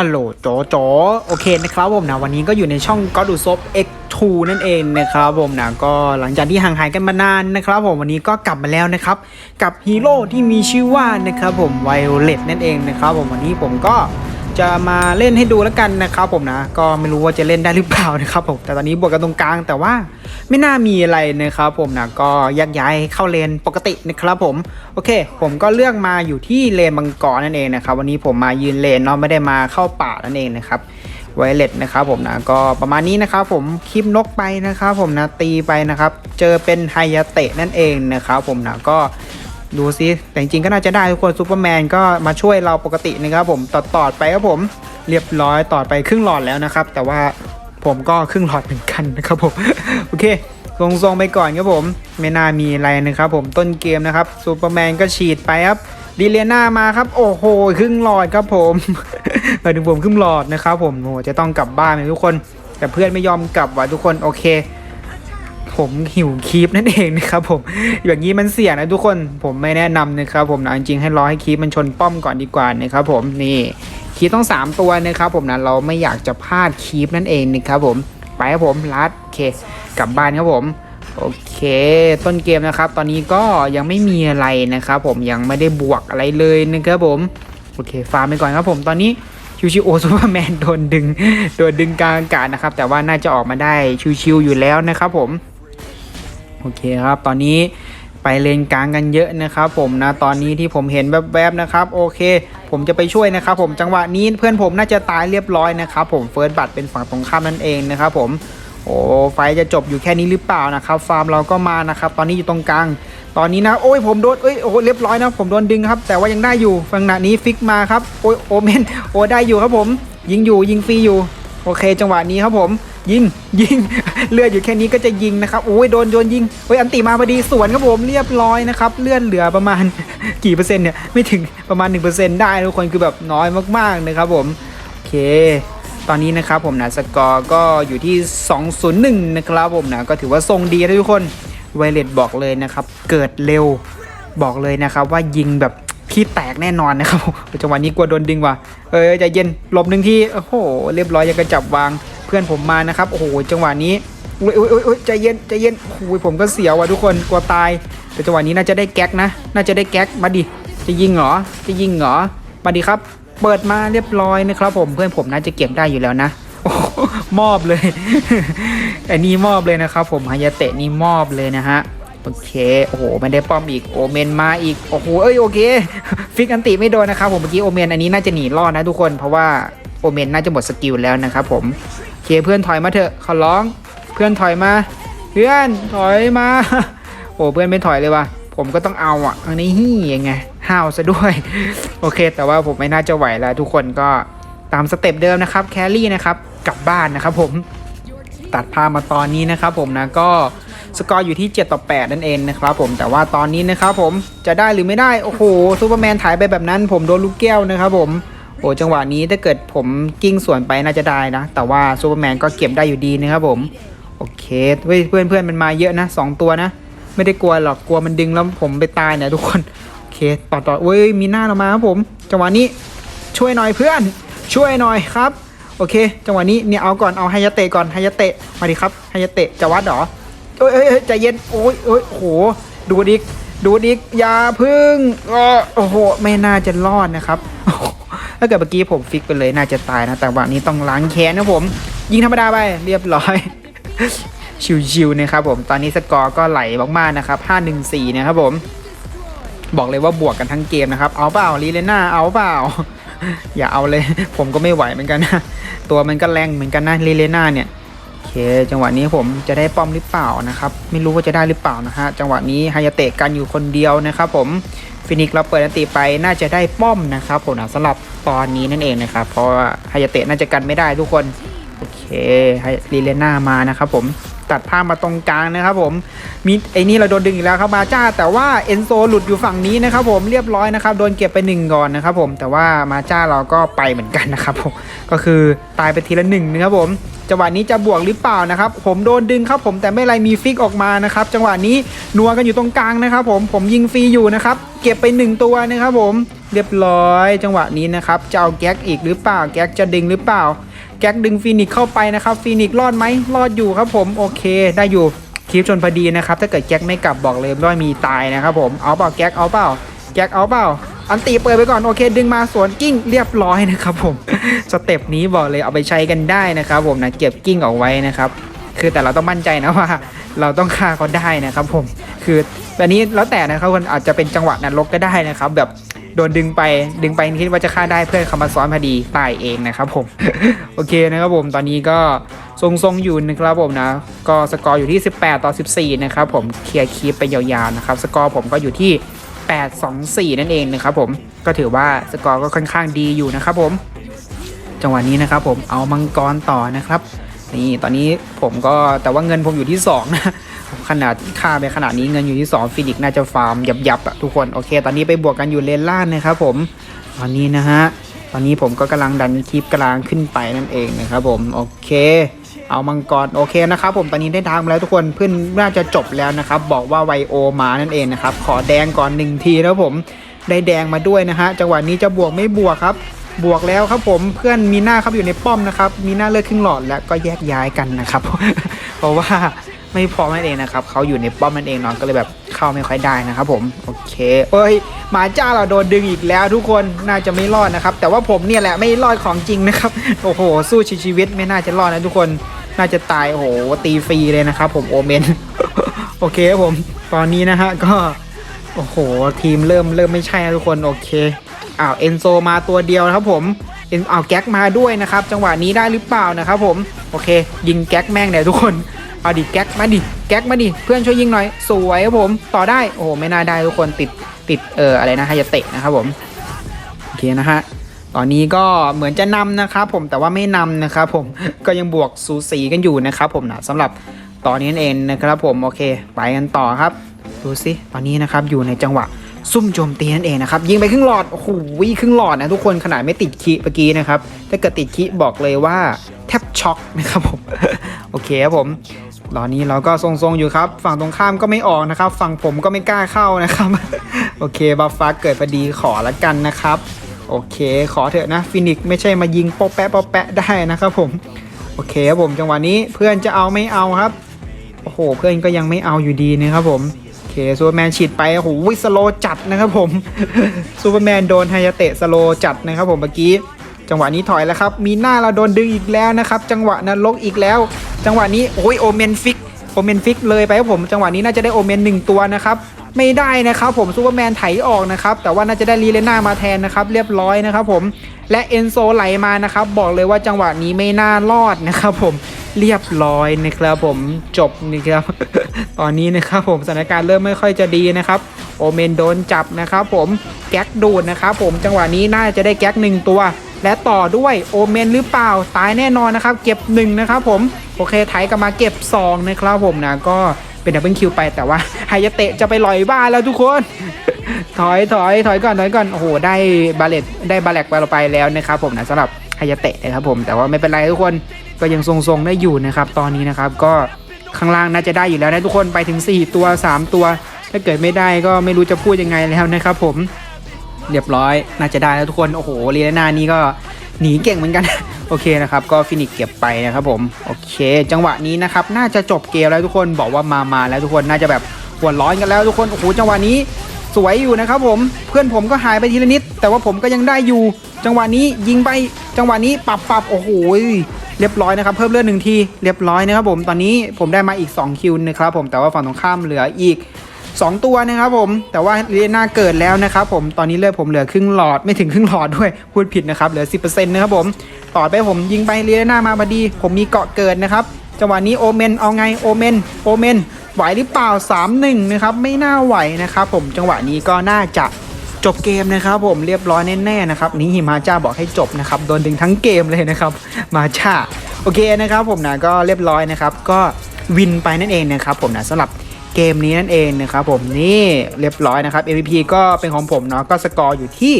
ฮัลโหลโจโจโอเคนะครับผมนะวันนี้ก็อยู่ในช่องก็ดูซบ X2 นั่นเองนะครับผมนะก็หลังจากที่ห่างหายกันมานานนะครับผมวันนี้ก็กลับมาแล้วนะครับ กับฮีโร่ที่มีชื่อว่านะครับผมไวโอเลตนั่นเองนะครับผมวันนี้ผมก็ จะมาเล่นให้ดูแล้วกันนะครับผมนะ ก็ไม่รู้ว่าจะเล่นได้หรือเปล่านะครับผม แต่ตอนนี้บวกกันตรงกลางแต่ว่าไม่น่ามีอะไรนะครับผมนะ ก็ยักย้ายเข้าเลนปกตินะครับผม โอเค ผมก็เลือกมาอยู่ที่เลนมังกรนั่นเองนะครับ วันนี้ผมมายืนเลนเนาะไม่ได้มาเข้าป่านั่นเองนะครับไวเลตนะครับผมนะก็ประมาณนี้นะครับผมคลิปนกไปนะครับผมนะตีไปนะครับ เจอเป็นไฮยาเตะนั่นเองนะครับผมนะก็ ดูซิแต่จริงก็น่าจะได้ทุกคนซูเปอร์แมนก็มาช่วยเราปกตินะครับผมตอดตอดไปครับผมเรียบร้อยตอดไปครึ่งหลอดแล้วนะครับ แต่ว่าผมก็ครึ่งหลอดเหมือนกันนะครับผมโอเคทรงๆไปก่อนครับผมไม่น่ามีอะไรนะครับผมต้นเกมนะครับซูเปอร์แมนก็ฉีดไปครับดีเลน่ามาครับ โอ้โหครึ่งหลอดครับผมหมายถึงผมครึ่งหลอดนะครับผมโอ้จะต้องกลับบ้านเลยทุกคน แต่เพื่อนไม่ยอมกลับว่ะทุกคนโอเค ผมหิวคีปนั่นเองนะครับผมอย่างนี้มันเสี่ยงนะทุกคนผมไม่แนะนำนะครับผมนะจริงๆให้รอให้คีปมันชนป้อมก่อนดีกว่านะครับผมนี่คีปต้อง 3 ตัวนะครับผมนะเราไม่อยากจะพลาดคีปนั่นเองนะครับผมไปครับผมลัดโอเคกลับบ้านครับผมโอเค ต้นเกมนะครับ ตอนนี้ก็ยังไม่มีอะไรนะครับผมยังไม่ได้บวกอะไรเลยนะครับผมโอเคฟาร์มไปก่อนครับผมตอนนี้ชิวชิวโอซูเปอร์แมนโดนดึงโดนดึงกลางอากาศนะครับ แต่ว่าน่าจะออกมาได้ชิวๆอยู่แล้วนะครับผม โอเคครับ ตอนนี้ไปเลนกลางกันเยอะนะครับ ผมนะตอนนี้ที่ผมเห็นแวบๆนะครับ โอเค ผมจะไปช่วยนะครับ ผมจังหวะนี้เพื่อนผมน่าจะตายเรียบร้อยนะครับ ผมเฟิร์สบัตเป็นฝั่งตรงข้ามนั่นเองนะครับผมโอ้ไฟจะจบอยู่แค่นี้หรือเปล่านะครับ ฟาร์มเราก็มานะครับ ตอนนี้อยู่ตรงกลาง ตอนนี้นะโอ้ยผมโดนเอ้ยโอ้เรียบร้อยนะผมโดนดึงครับ แต่ว่ายังได้อยู่ฝั่งหน้านี้ฟิกมาครับโอ้ยโอเมนโอ้ได้อยู่ครับผม ยิงอยู่ยิงฟรีอยู่ โอเค จังหวะนี้ครับผม ยิงยิงเลือดอยู่แค่นี้ก็จะยิงนะครับโอ้ยโดนโดนยิงโอ้ยอันติมาพอดีสวนครับผมเรียบร้อยนะครับเลือดเหลือประมาณกี่เปอร์เซ็นต์เนี่ยไม่ถึงประมาณ 1%ได้ทุกคนคือแบบน้อยมากๆนะครับผมโอเค ตอนนี้นะครับผมนะสกอร์ก็อยู่ที่ 201 นะครับผมนะก็ถือว่าทรงดีนะทุกคนไวเลตบอกเลยนะครับ เกิดเร็วบอกเลยนะครับว่ายิงแบบที่แตกแน่นอนนะครับจังหวะนี้กลัวโดนดึงว่ะเออใจเย็นหลบหนึ่งที่โอ้โหเรียบร้อยยังกระจับวาง พื่อนผมมานะครับโอ้โหจังหวะนี้อุ้ยอุ้ยอุ้ยอุ้ยใจเย็นใจเย็นโอ้ยผมก็เสียวว่ะทุกคนกลัวตาย แต่จังหวะนี้น่าจะได้แก๊กนะ น่าจะได้แก๊กมาดิจะยิงเหรอจะยิงเหรอมาดิครับ เปิดมาเรียบร้อยนะครับผมเพื่อนผมน่าจะเก็บได้อยู่แล้วนะมอบเลยอันนี้มอบเลยนะครับ ผมฮายาเตะนี่มอบเลยนะฮะโอเคโอ้โหไม่ได้ป้อมอีกโอเมนมาอีกโอ้โหเอ้ยโอเค ฟิกอันติไม่โดนนะครับผมเมื่อกี้โอเมนอันนี้น่าจะหนีรอดนะทุกคนเพราะว่าโอเมนน่าจะหมดสกิลแล้วนะครับผม เคเพื่อนถอยมาเถอะขอร้อง เพื่อนถอยมา เพื่อนถอยมา โอ้เพื่อนไม่ถอยเลยว่ะ ผมก็ต้องเอาอะอันนี้ฮี่ยังไงห้าวซะด้วย โอเค แต่ว่าผมไม่น่าจะไหวแล้วทุกคนก็ตามสเต็ปเดิมนะครับแครี่นะครับกลับบ้านนะครับผมตัดภาพมาตอนนี้นะครับผมนะก็สกอร์อยู่ที่ 7 ต่อ 8 นั่นเองนะครับผมแต่ว่าตอนนี้นะครับผมจะได้หรือไม่ได้ โอ้โหซูเปอร์แมนถ่ายไปแบบนั้น ผมโดนลูกแก้วนะครับผม โอ้จังหวะนี้ถ้าเกิดผมกิ้งสวนไปน่าจะได้นะ แต่ว่าซูเปอร์แมนก็เก็บได้อยู่ดีนะครับผม โอเคเฮ้ยเพื่อนเพื่อนมันมาเยอะนะสองตัวนะ ไม่ได้กลัวหรอกกลัวมันดึงแล้วผมไปตายเนี่ยทุกคนโอเคต่อต่อเว้ยมีหน้าเรามาครับผม จังหวะนี้ช่วยหน่อยเพื่อน ช่วยหน่อยครับโอเค จังหวะนี้เนี่ยเอาก่อนเอาไฮยาเตะก่อนไฮยาเตะมาดิครับไฮยาเตะจะวัดเหรอเอ้ยเอ้ยใจเย็นโอ้ยเอ้ยโอ้โหดูดิกดูดิกยาพึ่งอ้อโอ้โหไม่น่าจะรอดนะครับ ถ้าเกิดเมื่อกี้ผมฟิกไปเลยน่าจะตายนะ แต่วันนี้ต้องล้างแค้นนะผม ยิงธรรมดาไปเรียบร้อยชิวๆนะครับผม ตอนนี้สกอร์ก็ไหลมากๆนะครับ 5-1-4 นะครับผม บอกเลยว่าบวกกันทั้งเกมนะครับ เอาเปล่าลีเลน่า เอาเปล่า อย่าเอาเลย ผมก็ไม่ไหวเหมือนกันนะ ตัวมันก็แรงเหมือนกันนะลีเลน่าเนี่ยโอเค จังหวะนี้ผมจะได้ป้อมหรือเปล่านะครับ ไม่รู้ว่าจะได้หรือเปล่านะฮะ จังหวะนี้ไฮยาเตะกันอยู่คนเดียวนะครับผม ฟินิกเราเปิดอันติไปน่าจะได้ป้อมนะครับผมนะสำหรับตอนนี้นั่นเองนะครับ เพราะว่าไฮยาเตะน่าจะกันไม่ได้ทุกคน โอเคให้ลีเลน่ามานะครับผม ตัดภาพมาตรงกลางนะครับผมมีไอ้นี่เราโดนดึงอีกแล้วครับมาจ้า แต่ว่าเอนโซหลุดอยู่ฝั่งนี้นะครับผมเรียบร้อยนะครับโดนเก็บไปหนึ่งก่อนนะครับผมแต่ว่ามาจ้าเราก็ไปเหมือนกันนะครับผมก็คือตายไปทีละหนึ่งนะครับผมจังหวะนี้จะบวกหรือเปล่านะครับผมโดนดึงครับผมแต่ไม่ไรมีฟิกออกมานะครับจังหวะนี้นัวกันอยู่ตรงกลางนะครับผมผมยิงฟรีอยู่นะครับเก็บไปหนึ่งตัวนะครับผมเรียบร้อยจังหวะนี้นะครับจะเอาแก๊กอีกหรือเปล่าแก๊กจะดึงหรือเปล่า แก๊กดึงฟีนิกเข้าไปนะครับฟีนิกรอดไหมรอดอยู่ครับผมโอเค ได้อยู่คลิปชนพอดีนะครับ ถ้าเกิดแก๊กไม่กลับบอกเลยว่ามีตายนะครับผมเอาเปล่าแก๊กเอาเปล่าแก๊กเอาเปล่าอันตีเปิดไปก่อนโอเคดึงมาสวนกิ้งเรียบร้อยนะครับผมสเต็ปนี้บอกเลยเอาไปใช้กันได้นะครับผมนะเก็บกิ้งเอาไว้นะครับคือแต่เราต้องมั่นใจนะว่า เราต้องฆ่าเขาได้นะครับผมคืออันนี้แล้วแต่นะครับคนอาจจะเป็นจังหวะนรกก็ได้นะครับ แบบ โดนดึงไปดึงไปคิดว่าจะฆ่าได้เพื่อนเขามาซ้อนพอดีตายเองนะครับผม โอเคนะครับผมตอนนี้ก็ทรงๆอยู่นะครับผมนะ ก็สกอร์อยู่ที่ 18 ต่อ 14 นะครับผมเคลียร์คีปไปยาวๆนะครับ สกอร์ผมก็อยู่ที่ 8 2 4 นั่นเองนะครับผมก็ถือว่าสกอร์ก็ค่อนข้างดีอยู่นะครับผม จังหวะนี้นะครับผมเอามังกรต่อนะครับนี่ตอนนี้ผมก็แต่ว่าเงินผมอยู่ที่2นะ ขนาดที่ค่าไปขนาดนี้เงินอยู่ที่2ฟินิกน่าจะฟาร์มยับยับๆอะทุกคนโอเค ตอนนี้ไปบวกกันอยู่เลนล่างนะครับผมตอนนี้นะฮะตอนนี้ผมก็กำลังดันคลิปกลางขึ้นไปนั่นเองนะครับผมโอเคเอามังกรโอเคนะครับผมตอนนี้ได้ทางมาแล้วทุกคนเพื่อนน่าจะจบแล้วนะครับบอกว่าไวโอมานั่นเองนะครับขอแดงก่อนหนึ่งทีนะครับผมได้แดงมาด้วยนะฮะจังหวะนี้จะบวกไม่บวกครับ บวกแล้วครับผมเพื่อนมีหน้าครับอยู่ในป้อมนะครับมีหน้าเลือดครึ่งหลอดแล้วก็แยกย้ายกันนะครับ เพราะว่า ไม่พร้อมนั่นเองนะครับเขาอยู่ในป้อมนั่นเองเนาะก็เลยแบบเข้าไม่ค่อยได้นะครับผมโอเคเอ้ยหมาจ้าเราโดนดึงอีกแล้วทุกคนน่าจะไม่รอดนะครับ แต่ว่าผมเนี่ยแหละไม่รอดของจริงนะครับโอ้โห สู้ชีวิตไม่น่าจะรอดนะทุกคนน่าจะตายโอ้โหตีฟรีเลยนะครับผมโอเมนโอเคครับผมตอนนี้นะฮะก็โอ้โหทีมเริ่มเริ่มไม่ใช่นะทุกคนโอเคอ้าวเอนโซมาตัวเดียวนะครับผมเอ็นอ้าวแก๊กมาด้วยนะครับ จังหวะนี้ได้หรือเปล่านะครับผมโอเค ยิงแก๊กแม่งเลยทุกคน เอาดิแก๊กมาดิแก๊กมาดิเพื่อนช่วยยิงหน่อย สวยครับผมต่อได้โอ้โหไม่น่าได้ทุกคนติดติดเอออะไรนะฮายาเตะนะครับผมโอเคนะฮะตอนนี้ก็เหมือนจะนำนะครับผมแต่ว่าไม่นำนะครับผมก็ยังบวกสูสีกันอยู่นะครับผมนะสำหรับตอนนี้นั่นเองนะครับผมโอเคไปกันต่อครับ ดูสิตอนนี้นะครับอยู่ในจังหวะซุ่มโจมตีนั่นเองนะครับยิงไปครึ่งหลอดโอ้โหครึ่งหลอดนะทุกคนขนาดไม่ติดคีเมื่อกี้นะครับถ้าเกิดติดคีบอกเลยว่าแทบช็อกนะครับผมโอเคครับผม ตอนนี้เราก็ทรงๆอยู่ครับ ฝั่งตรงข้ามก็ไม่ออกนะครับ ฝั่งผมก็ไม่กล้าเข้านะครับ โอเคบัฟฟ้าเกิดพอดีขอละกันนะครับ โอเค ขอเถอะนะฟินิกไม่ใช่มายิงโป๊ะแปะโป๊ะแปะได้นะครับผม โอเคครับผมจังหวะนี้เพื่อนจะเอาไม่เอาครับ โอ้โห เพื่อนก็ยังไม่เอาอยู่ดีนะครับผมโอเคซูเปอร์แมนฉีดไปโอ้โหสโลจัดนะครับผมซูเปอร์แมนโดนไฮยาเตะสโลจัดนะครับผมเมื่อกี้ จังหวะนี้ถอยแล้วครับ มีหน้าเราโดนดึงอีกแล้วนะครับ จังหวะนรกอีกแล้ว จังหวะนี้โอ้ยโอเมนฟิกโอเมนฟิกเลยไปครับผม จังหวะนี้น่าจะได้โอเมนหนึ่งตัวนะครับไม่ได้นะครับผมซูเปอร์แมนไถออกนะครับแต่ว่าน่าจะได้ลีเลน่ามาแทนนะครับเรียบร้อยนะครับผมและเอนโซไหลมานะครับบอกเลยว่าจังหวะนี้ไม่น่ารอดนะครับผมเรียบร้อยนะครับผมจบนะครับตอนนี้นะครับผมสถานการณ์เริ่มไม่ค่อยจะดีนะครับโอเมนโดนจับนะครับผมแก๊กดูดนะครับผมจังหวะนี้น่าจะได้แก๊กหนึ่งตัว และต่อด้วยโอเมนหรือเปล่าตายแน่นอนนะครับ เก็บหนึ่งนะครับผมโอเคไถกลับมาเก็บสองนะครับผมนะก็เป็นดับเบิลคิวไปแต่ว่าไฮยาเตะจะไปลอยบ้านแล้วทุกคน ถอยถอยถอยก่อนถอยก่อนโอ้โหได้บาเลตได้บาแลกไปเราไปแล้วนะครับผมนะสำหรับไฮยาเตะนะครับผมแต่ว่าไม่เป็นไรทุกคนก็ยังทรงๆได้อยู่นะครับตอนนี้นะครับก็ข้างล่างน่าจะได้อยู่แล้วนะทุกคนไปถึง 4 ตัว 3 ตัว ถ้าเกิดไม่ได้ก็ไม่รู้จะพูดยังไงแล้วนะครับผม เรียบร้อย น่าจะได้แล้วทุกคน โอ้โหเรียนานี่ก็หนีเก่งเหมือนกัน โอเคนะครับ ก็ฟินิกเก็บไปนะครับผม โอเค จังหวะนี้นะครับ น่าจะจบเกมแล้วทุกคน บอกว่ามามาแล้วทุกคน น่าจะแบบหัวร้อนกันแล้วทุกคน โอ้โห จังหวะนี้สวยอยู่นะครับผม เพื่อนผมก็หายไปทีละนิด แต่ว่าผมก็ยังได้อยู่ จังหวะนี้ยิงไป จังหวะนี้ปรับปรับโอ้โห เรียบร้อยนะครับ เพิ่มเลือดหนึ่งที เรียบร้อยนะครับผม ตอนนี้ผมได้มาอีก2คิวนะครับผม แต่ว่าฝั่งตรงข้ามเหลืออีก 2 ตัวนะครับผม แต่ว่าเรียนาเกิดแล้วนะครับผม ตอนนี้เลือดผมเหลือครึ่งหลอดไม่ถึงครึ่งหลอดด้วย พูดผิดนะครับ เหลือ 10%นะครับผม ต่อไปผมยิงไปเรียนามาพอดี ผมมีเกาะเกิดนะครับ จังหวะนี้โอเมนเอาไง โอเมน โอเมน ไหวหรือเปล่า 3-1 นะครับ ไม่น่าไหวนะครับผม จังหวะนี้ก็น่าจะจบเกมนะครับผมเรียบร้อยแน่ๆนะครับนี่ฮิมาจ้าบอกให้จบนะครับโดนดึงทั้งเกมเลยนะครับมาจ้าโอเคนะครับผมนะก็เรียบร้อยนะครับก็วินไปนั่นเองนะครับผมนะสำหรับ เกมนี้นั่นเองนะครับผมนี่เรียบร้อยนะครับ MVP ก็เป็นของผมเนาะก็สกอร์อยู่ที่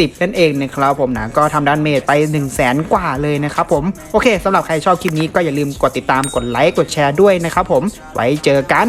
12 40 นั่นเองนะครับผมนะก็ทำดานเมจไป 1 0 0 0 0แสนกว่าเลยนะครับผม โอเคสำหรับใครชอบคลิปนี้ก็อย่าลืมกดติดตามกดไลค์กดแชร์ด้วยนะครับผมไว้เจอกัน